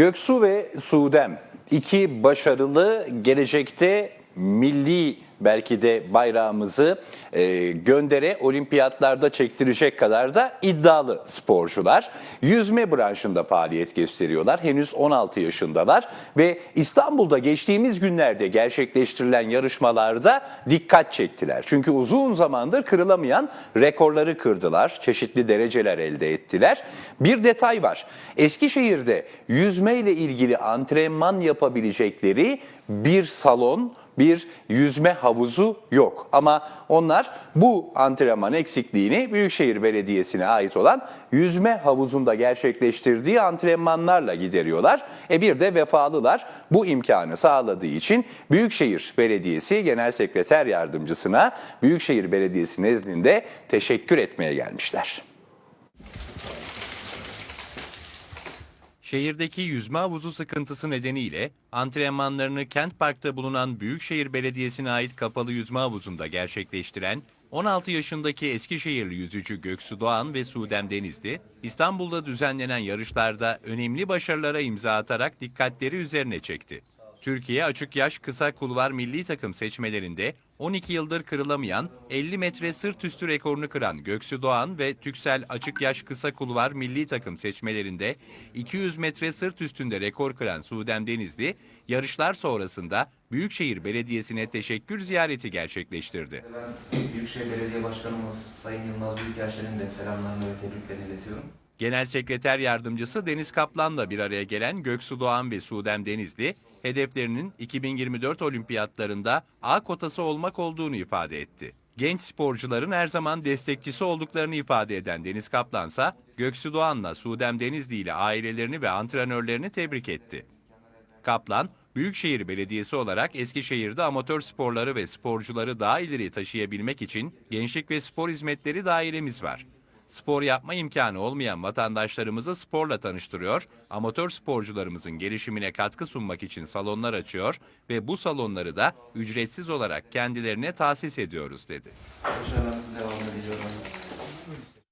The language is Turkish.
Göksu ve Sudem iki başarılı gelecekte milli belki de bayrağımızı e, göndere olimpiyatlarda çektirecek kadar da iddialı sporcular. Yüzme branşında faaliyet gösteriyorlar. Henüz 16 yaşındalar ve İstanbul'da geçtiğimiz günlerde gerçekleştirilen yarışmalarda dikkat çektiler. Çünkü uzun zamandır kırılamayan rekorları kırdılar. Çeşitli dereceler elde ettiler. Bir detay var. Eskişehir'de yüzmeyle ilgili antrenman yapabilecekleri bir salon, bir yüzme havuzu yok. Ama onlar bu antrenman eksikliğini Büyükşehir Belediyesi'ne ait olan yüzme havuzunda gerçekleştirdiği antrenmanlarla gideriyorlar. E bir de vefalılar bu imkanı sağladığı için Büyükşehir Belediyesi Genel Sekreter Yardımcısına Büyükşehir Belediyesi nezdinde teşekkür etmeye gelmişler. Şehirdeki yüzme havuzu sıkıntısı nedeniyle antrenmanlarını Kent Park'ta bulunan Büyükşehir Belediyesi'ne ait kapalı yüzme havuzunda gerçekleştiren 16 yaşındaki Eskişehirli yüzücü Göksu Doğan ve Sudem Denizli, İstanbul'da düzenlenen yarışlarda önemli başarılara imza atarak dikkatleri üzerine çekti. Türkiye Açık Yaş Kısa Kulvar Milli Takım seçmelerinde 12 yıldır kırılamayan 50 metre sırt üstü rekorunu kıran Göksu Doğan ve Tüksel Açık Yaş Kısa Kulvar Milli Takım seçmelerinde 200 metre sırt üstünde rekor kıran Sudem Denizli, yarışlar sonrasında Büyükşehir Belediyesi'ne teşekkür ziyareti gerçekleştirdi. Büyükşehir Belediye Başkanımız Sayın Yılmaz Büyükerşen'in de selamlarını ve tebriklerini iletiyorum. Genel Sekreter Yardımcısı Deniz Kaplan'la bir araya gelen Göksu Doğan ve Sudem Denizli, hedeflerinin 2024 olimpiyatlarında A kotası olmak olduğunu ifade etti. Genç sporcuların her zaman destekçisi olduklarını ifade eden Deniz Kaplansa, Göksu Doğan'la Sudem Denizli ile ailelerini ve antrenörlerini tebrik etti. Kaplan, Büyükşehir Belediyesi olarak Eskişehir'de amatör sporları ve sporcuları daha ileri taşıyabilmek için gençlik ve spor hizmetleri dairemiz var. Spor yapma imkanı olmayan vatandaşlarımızı sporla tanıştırıyor, amatör sporcularımızın gelişimine katkı sunmak için salonlar açıyor ve bu salonları da ücretsiz olarak kendilerine tahsis ediyoruz dedi. Başarılarınızı devamlı diliyorum.